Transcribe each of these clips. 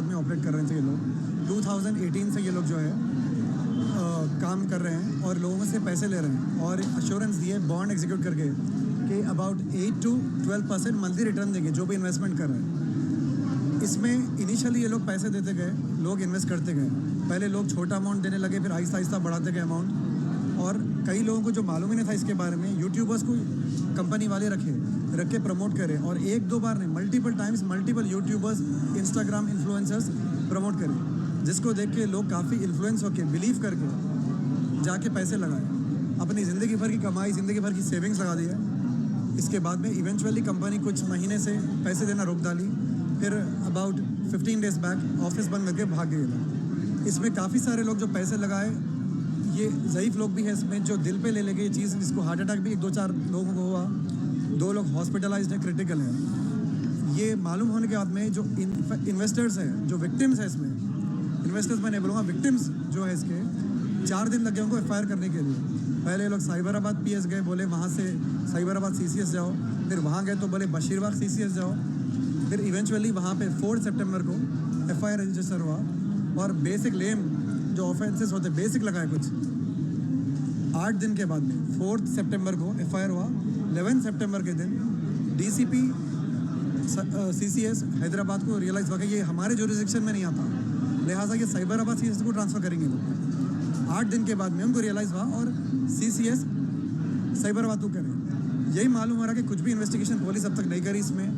हैदराबाद में ऑपरेट कर रहे थे ये लोग। 2018 से ये लोग जो है अ, काम कर रहे हैं और लोगों से पैसे ले रहे हैं और अश्योरेंस दिए बॉन्ड एग्जीक्यूट करके कि about 8 to 12 percent monthly return देंगे जो भी इन्वेस्टमेंट कर रहे हैं। इसमें इनिशियली ये लोग पैसे देते गए लोग इन्वेस्ट करते गए। पहले लोग छोटा अमाउंट देने लगे फिर आहिस्ता आहिस्ता बढ़ाते गए अमाउंट और कई लोगों को जो मालूम ही नहीं था इसके बारे में यूट्यूबर्स को कंपनी वाले रखे, रख के प्रमोट करें और एक दो बार नहीं multiple times multiple YouTubers Instagram influencers promote करें, जिसको देख के लोग काफ़ी इन्फ्लुएंस होकर बिलीव करके जाके पैसे लगाए। अपनी ज़िंदगी भर की कमाई, ज़िंदगी भर की सेविंग्स लगा दी है। इसके बाद में इवेंचुअली कंपनी कुछ महीने से पैसे देना रोक डाली, फिर अबाउट 15 डेज़ बैक ऑफ़िस बंद करके भाग गए इसमें काफ़ी सारे लोग जो पैसे लगाए ये ज़यीफ़ लोग भी हैं इसमें, जो दिल पे ले लेंगे ये चीज़ जिसको हार्ट अटैक भी एक दो चार लोगों को हुआ। दो लोग हॉस्पिटलाइज हैं क्रिटिकल हैं। ये मालूम होने के बाद में जो इन्वेस्टर्स हैं, जो विक्टिम्स हैं इसमें इन्वेस्टर्स मैं नहीं बोलूँगा विक्टिम्स जो है इसके, चार दिन लगे उनको एफ़ करने के लिए। पहले लोग साइबराबाद पी गए, बोले वहाँ से साइबराबाद सी जाओ, फिर वहाँ गए तो बोले बशीरबाग सीसीएस जाओ। फिर इवेंचुअली वहाँ पे फोर्थ सितंबर को एफ़ रजिस्टर हुआ। और बेसिक लेम जो ऑफेंसेस होते बेसिक लगाए कुछ। आठ दिन के बाद में फोर्थ सितंबर को एफआईआर हुआ इलेवन सितंबर के दिन डीसीपी सीसीएस हैदराबाद को रियलाइज़ हुआ कि ये हमारे जोरिस्डिक्शन में नहीं आता। लिहाजा ये साइबराबाद सी को ट्रांसफ़र करेंगे लोग आठ दिन के बाद में उनको रियलाइज़ हुआ और सी सी एस साइबराबाद को करें। यही मालूम हो रहा कि कुछ भी इन्वेस्टिगेशन पुलिस अब तक नहीं करी इसमें।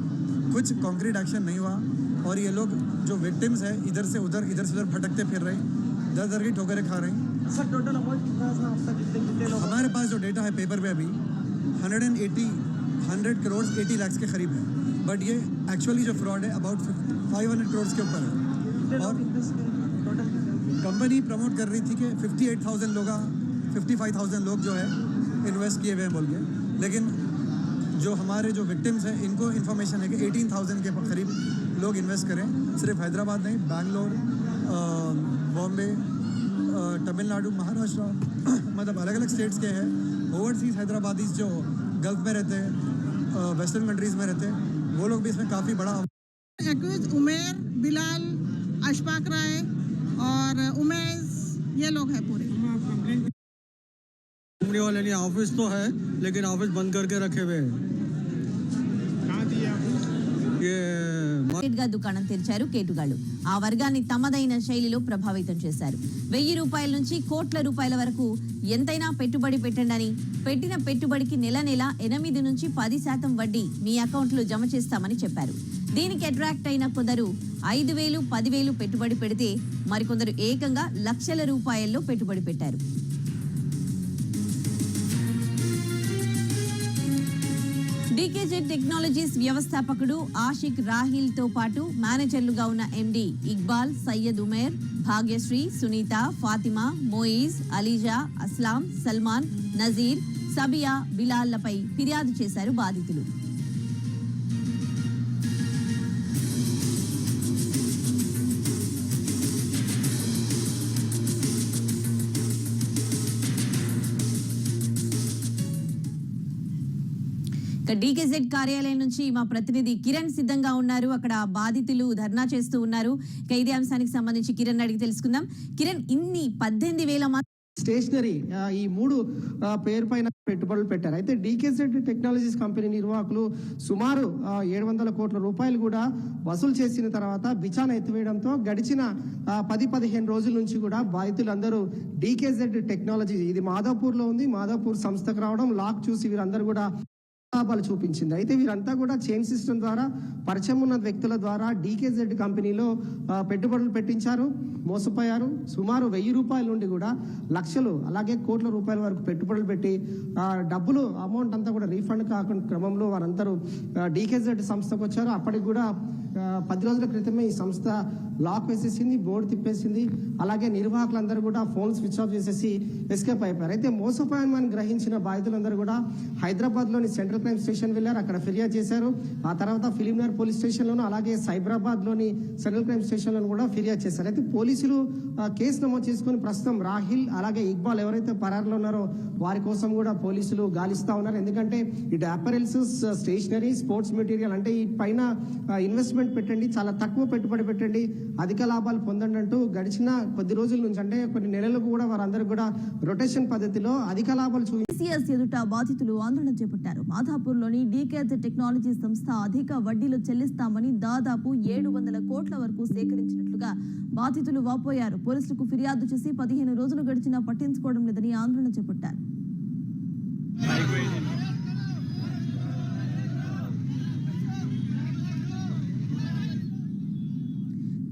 कुछ कॉन्क्रीट एक्शन नहीं हुआ और ये लोग जो विक्टिम्स हैं, इधर से उधर, इधर से उधर भटकते फिर रहे हैं। दर दर की ठोकरें खा रहे हैं। सर टोटल अमाउंट कितना था अब तक कितने कितने लोग हमारे पास जो डेटा है पेपर पे अभी 180 100 करोड़ 80 लाख के करीब है। बट ये एक्चुअली जो फ्रॉड है अबाउट 500 करोड़ के ऊपर है। और कंपनी प्रमोट कर रही थी कि 58,000 लोग 55,000 लोग जो है इन्वेस्ट किए हुए हैं बोल के। लेकिन जो हमारे जो विक्टिम्स हैं इनको इन्फॉर्मेशन है कि 18,000 के करीब लोग इन्वेस्ट करें। सिर्फ़ हैदराबाद नहीं बैंगलोर बॉम्बे तमिलनाडु महाराष्ट्र मतलब अलग अलग स्टेट्स के हैं। ओवरसीज़ हैदराबादी जो गल्फ में रहते हैं वेस्टर्न कंट्रीज़ में रहते हैं वो लोग भी इसमें काफ़ी बड़ा उमेर बिलाल अशफाक राय और उमेश ये लोग हैं पूरे। वाले नहीं ऑफ़िस तो है लेकिन ऑफ़िस बंद करके रखे हुए हैं। ये గా దుకాణం తెరిచారు కేటుగాళ్ళు ఆ వర్గాన్ని తమదైన శైలిలో ప్రభావితం చేశారు. వెయ్యి రూపాయల నుంచి కోట్ల రూపాయల వరకు ఎంతైనా పెట్టుబడి పెట్టండి పెట్టిన పెట్టుబడికి నెల నెల ఎనిమిది నుంచి పది శాతం వడ్డీ మీ అకౌంట్లో జమ చేస్తామని చెప్పారు. దీనికి అట్రాక్ట్ అయిన కొందరు ఐదు వేలు పదివేలు పెట్టుబడి పెడితే మరికొందరు ఏకంగా లక్షల రూపాయల్లో పెట్టుబడి పెట్టారు. డీకేజెడ్ టెక్నాలజీస్ వ్యవస్థాపకుడు ఆషిక్ రాహిల్తో పాటు మేనేజర్లుగా ఉన్న ఎండి ఇక్బాల్ సయ్యద్ ఉమేర్ భాగ్యశ్రీ సునీత ఫాతిమా మోయిజ్ అలీజా అస్లాం సల్మాన్ నజీర్ సబియా బిలాల్లపై ఫిర్యాదు చేశారు బాధితులు. డీకేజెడ్ కార్యాలయం నుంచి మా ప్రతినిధి కిరణ్ సిద్ధంగా ఉన్నారు. అక్కడ బాధితులు ధర్నా చేస్తూ ఉన్నారు. ఖైదీ అంశానికి సంబంధించి కిరణ్ అడిగి తెలుసుకుందాం. కిరణ్ ఇన్ని పద్దెనిమిది వేల స్టేషనరీ ఈ మూడు పేరు పైన పెట్టుబడులు పెట్టారు. అయితే డీకేసెడ్ టెక్నాలజీస్ కంపెనీ నిర్వాహకులు సుమారు ఏడు వందల కోట్ల రూపాయలు కూడా వసూలు చేసిన తర్వాత బిచాన ఎత్తివేయడంతో గడిచిన పది పదిహేను రోజుల నుంచి కూడా బాధితులందరూ డీకేజెడ్ టెక్నాలజీ ఇది మాధవపూర్లో ఉంది. మాధాపూర్ సంస్థకు రావడం లాక్ చూసి వీరందరూ కూడా లాభాలు చూపించింది. అయితే వీరంతా కూడా చైన్ సిస్టమ్ ద్వారా పరిచయం ఉన్న వ్యక్తుల ద్వారా డీకేజెడ్ కంపెనీలో పెట్టుబడులు పెట్టించారు మోసపోయారు. సుమారు వెయ్యి రూపాయల నుండి కూడా లక్షలు అలాగే కోట్ల రూపాయల వరకు పెట్టుబడులు పెట్టి డబ్బులు అమౌంట్ అంతా కూడా రీఫండ్ కాకుండా క్రమంలో వారందరూ డీకేజెడ్ సంస్థకు వచ్చారు. అప్పటికి కూడా పది రోజుల క్రితమే ఈ సంస్థ లాక్ వేసేసింది బోర్డు తిప్పేసింది. అలాగే నిర్వాహకులందరూ కూడా ఫోన్ స్విచ్ ఆఫ్ చేసేసి ఎస్కేప్ అయిపోయారు. అయితే మోసపోయామని గ్రహించిన బాధితులందరూ కూడా హైదరాబాద్లోని సెంట్రల్ క్రైమ్ స్టేషన్ వెళ్ళారు. అక్కడ ఫిర్యాదు చేశారు. ఆ తర్వాత ఫిలింనగర్ పోలీస్ స్టేషన్ లోను అలాగే సైబరాబాద్లోని సెంట్రల్ క్రైమ్ స్టేషన్ లోను కూడా ఫిర్యాదు చేశారు. అయితే పోలీసులు కేసు నమోదు చేసుకుని ప్రస్తుతం రాహిల్ అలాగే ఇక్బాల్ ఎవరైతే పరారులో ఉన్నారో వారి కోసం కూడా పోలీసులు గాలిస్తా ఉన్నారు. ఎందుకంటే ఇటు అపరెల్స్ స్టేషనరీ స్పోర్ట్స్ మెటీరియల్ అంటే ఈ పైన ఇన్వెస్ట్మెంట్ ఇన్వెస్ట్మెంట్ పెట్టండి చాలా తక్కువ పెట్టుబడి పెట్టండి అధిక లాభాలు పొందండి అంటూ గడిచిన కొద్ది రోజుల నుంచి అంటే కొన్ని నెలలకు కూడా వారందరికీ కూడా రొటేషన్ పద్ధతిలో అధిక లాభాలు చూపి టీసీఎస్ ఎదుట బాధితులు ఆందోళన చేపట్టారు. మాధాపూర్లోని డీకేఎస్ టెక్నాలజీ సంస్థ అధిక వడ్డీలు చెల్లిస్తామని దాదాపు ఏడు వందల కోట్ల వరకు సేకరించినట్లుగా బాధితులు వాపోయారు. పోలీసులకు ఫిర్యాదు చేసి పదిహేను రోజులు గడిచినా పట్టించుకోవడం లేదని ఆందోళన చేపట్టారు.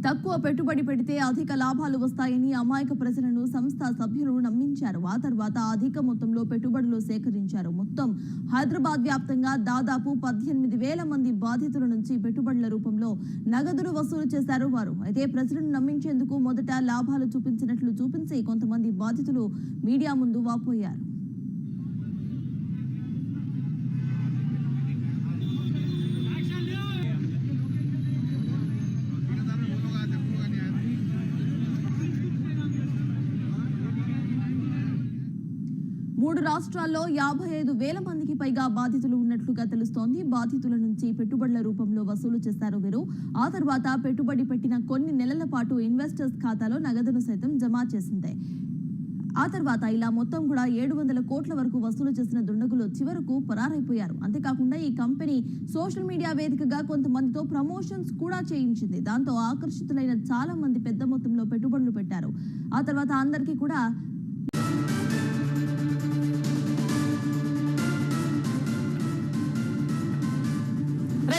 తక్కువ పెట్టుబడి పెడితే అధిక లాభాలు వస్తాయని అమాయక ప్రజలను సంస్థ సభ్యులు నమ్మించారు. ఆ తర్వాత అధిక మొత్తంలో పెట్టుబడులు సేకరించారు. మొత్తం హైదరాబాద్ వ్యాప్తంగా దాదాపు పద్దెనిమిది వేల మంది బాధితుల నుంచి పెట్టుబడుల రూపంలో నగదును వసూలు చేశారు వారు. అయితే ప్రజలను నమ్మించేందుకు మొదట లాభాలు చూపించినట్లు చూపించి కొంతమంది బాధితులు మీడియా ముందు వాపోయారు. మూడు రాష్ట్రాల్లో యాభై ఐదు వేల మందికి పైగా బాధితులు ఉన్నట్లుగా తెలుస్తోంది. బాధితుల నుంచి పెట్టుబడుల రూపంలో వసూలు చేశారు వీరు. ఆ తర్వాత పెట్టుబడి పెట్టిన కొన్ని నెలల పాటు ఇన్వెస్టర్స్ ఖాతాలో నగదును సైతం జమ చేసింది. ఆ తర్వాత ఇలా మొత్తం కూడా ఏడు వందల కోట్ల వరకు వసూలు చేసిన దుండగులు చివరకు పరారైపోయారు. అంతేకాకుండా ఈ కంపెనీ సోషల్ మీడియా వేదికగా కొంతమందితో ప్రమోషన్స్ కూడా చేయించింది. దాంతో ఆకర్షితులైన చాలా మంది పెద్ద మొత్తంలో పెట్టుబడులు పెట్టారు. ఆ తర్వాత అందరికీ కూడా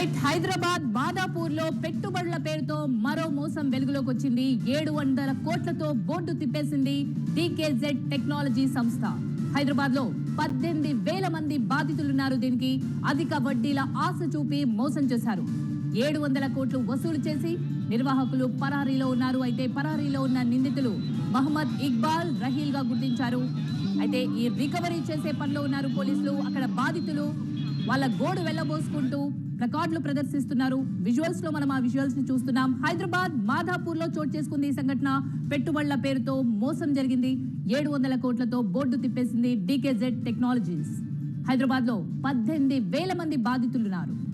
రైట్ హైదరాబాద్ బాదాపూర్లో పెట్టుబడుల పేరుతో మరో మోసం వెలుగులోకి వచ్చింది ఏడు వందల కోట్లతో బోర్డు తిప్పేసింది డీకేజెడ్ టెక్నాలజీ సంస్థ హైదరాబాద్లో పద్దెనిమిది వేల మంది బాధితులున్నారు దీనికి అధిక వడ్డీల ఆశ చూపి మోసం చేశారు ఏడు వందల కోట్లు వసూలు చేసి నిర్వాహకులు పరారీలో ఉన్నారు అయితే పరారీలో ఉన్న నిందితులు మహమ్మద్ ఇక్బాల్ రహీల్గా గుర్తించారు అయితే ఈ రికవరీ చేసే పనిలో ఉన్నారు పోలీసులు అక్కడ బాధితులు వాళ్ళ గోడు వెళ్ళబోసుకుంటూ ప్లకార్డులు ప్రదర్శిస్తున్నారు. విజువల్స్లో మనం ఆ విజువల్స్ని చూస్తున్నాం. హైదరాబాద్ మాధాపూర్లో చోటు చేసుకుంది ఈ సంఘటన. పెట్టుబడుల పేరుతో మోసం జరిగింది. ఏడు వందల కోట్లతో బోర్డు తిప్పేసింది డీకేజెడ్ టెక్నాలజీస్. హైదరాబాద్లో పద్దెనిమిది వేల మంది బాధితులున్నారు.